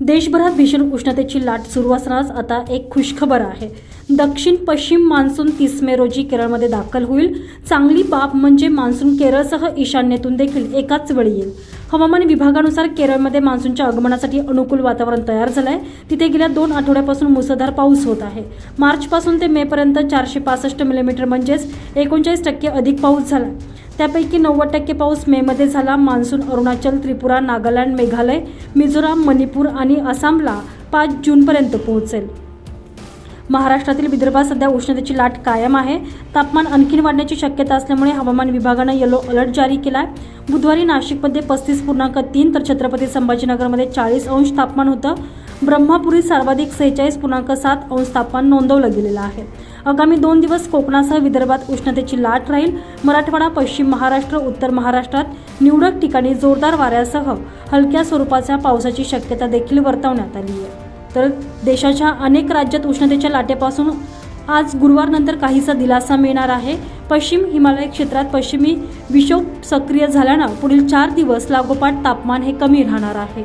देशभरात भीषण उष्णतेची लाट सुरू असणारच आता एक खुशखबर आहे. दक्षिण पश्चिम मान्सून तीस मे रोजी केरळमध्ये दाखल होईल. चांगली बाब म्हणजे मान्सून केरळसह ईशान्येतून देखील एकाच वेळी येईल. हवामान विभागानुसार केरळमध्ये मान्सूनच्या आगमनासाठी अनुकूल वातावरण तयार झालं आहे तिथे गेल्या दोन आठवड्यापासून मुसळधार पाऊस होत आहे. मार्चपासून ते मेपर्यंत चारशे पासष्ट मिलीमीटर म्हणजेच एकोणचाळीस टक्के अधिक पाऊस झाला त्यापैकी नव्वद टक्के पाऊस मेमध्ये झाला. मान्सून अरुणाचल त्रिपुरा नागालँड मेघालय मिझोराम मणिपूर आणि आसामला पाच जूनपर्यंत पोहोचेल. महाराष्ट्रातील विदर्भात सध्या उष्णतेची लाट कायम आहे. तापमान आणखीन वाढण्याची शक्यता असल्यामुळे हवामान विभागानं येलो अलर्ट जारी केला आहे बुधवारी नाशिकमध्ये पस्तीस पूर्णांक तीन तर छत्रपती संभाजीनगरमध्ये चाळीस अंश तापमान होतं. ब्रह्मापुरी सर्वाधिक सेहेचाळीस पूर्णांक सात अंश तापमान नोंदवलं गेलेलं आहे. आगामी दोन दिवस कोकणासह विदर्भात उष्णतेची लाट राहील. मराठवाडा पश्चिम महाराष्ट्र उत्तर महाराष्ट्रात निवडक ठिकाणी जोरदार वाऱ्यासह हलक्या स्वरूपाच्या पावसाची शक्यता देखील वर्तवण्यात आली आहे. तर देशाच्या अनेक राज्यात उष्णतेच्या लाटेपासून आज गुरुवारनंतर काहीसा दिलासा मिळणार आहे. पश्चिम हिमालय क्षेत्रात पश्चिमी विक्षोभ सक्रिय झाल्यानं पुढील चार दिवस लागोपाठ तापमान हे कमी राहणार आहे.